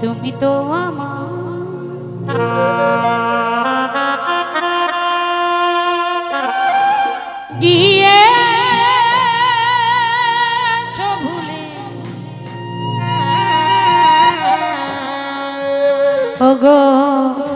তুমি তো আমার। গিয়ে ভুলে? ওগো।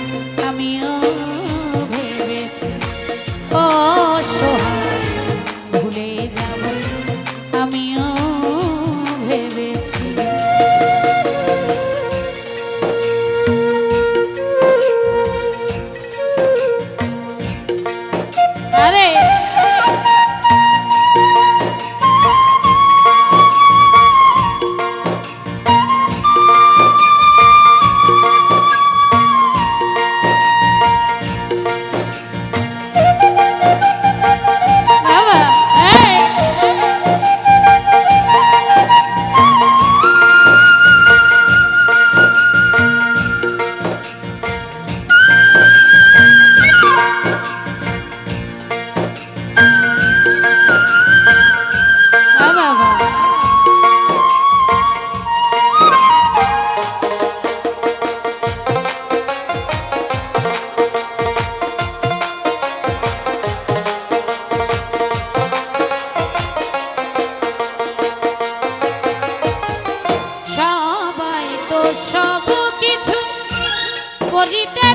সব কিছু করিতে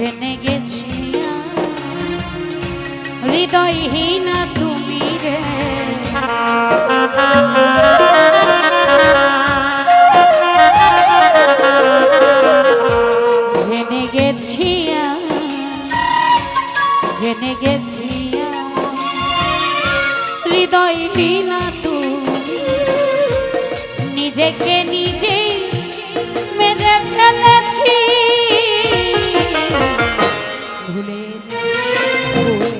জেনে গেছি হৃদয়হীন তুমি রে। জেনে গেছি জেনে গেছি হৃদয় তুমি। নিজেকে নিজেই মেরে ফেলেছি। ভুলে ভুলে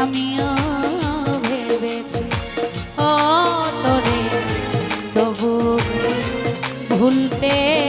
আমিও ভেবেছি ভুলতে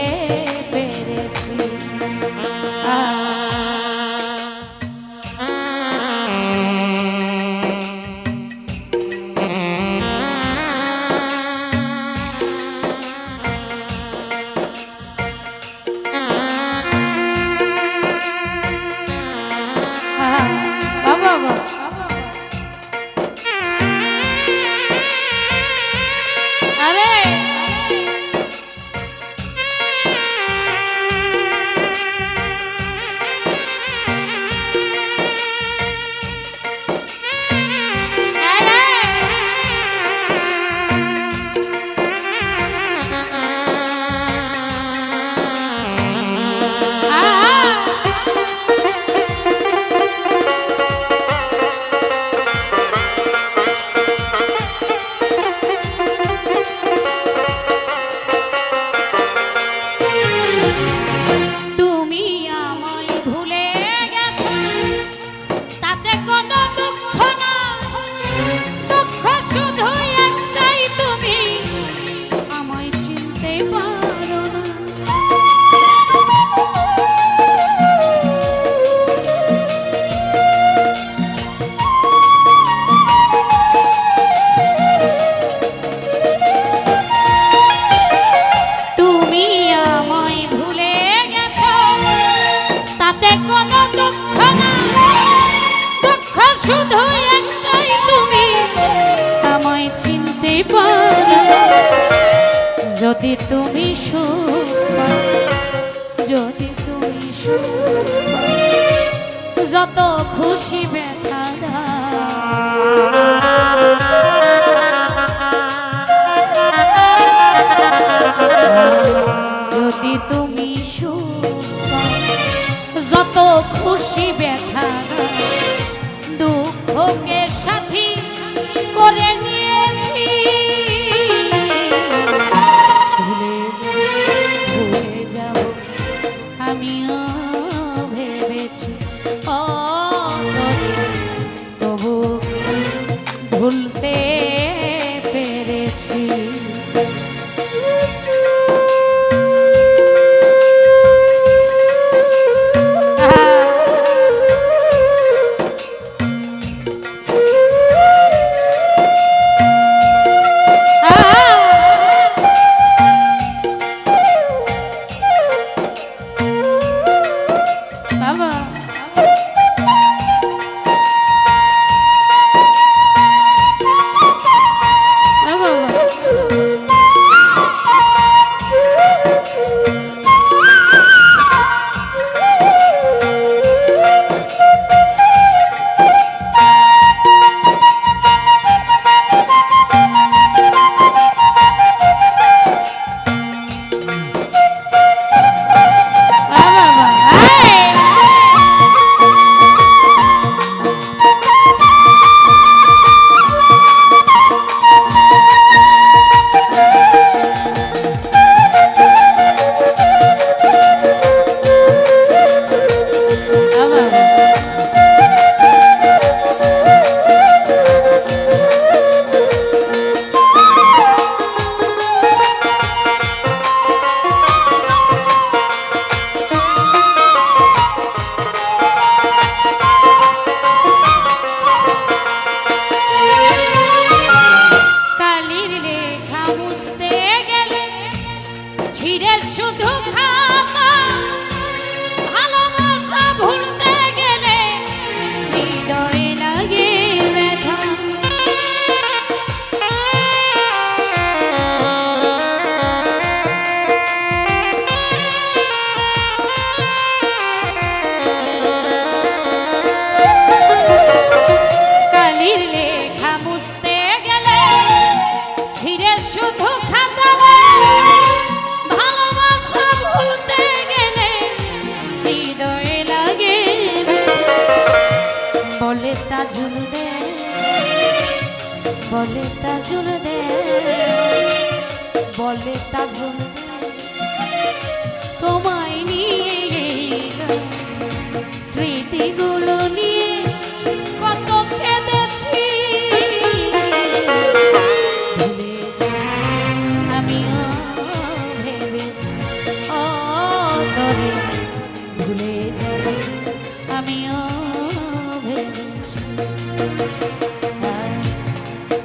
itu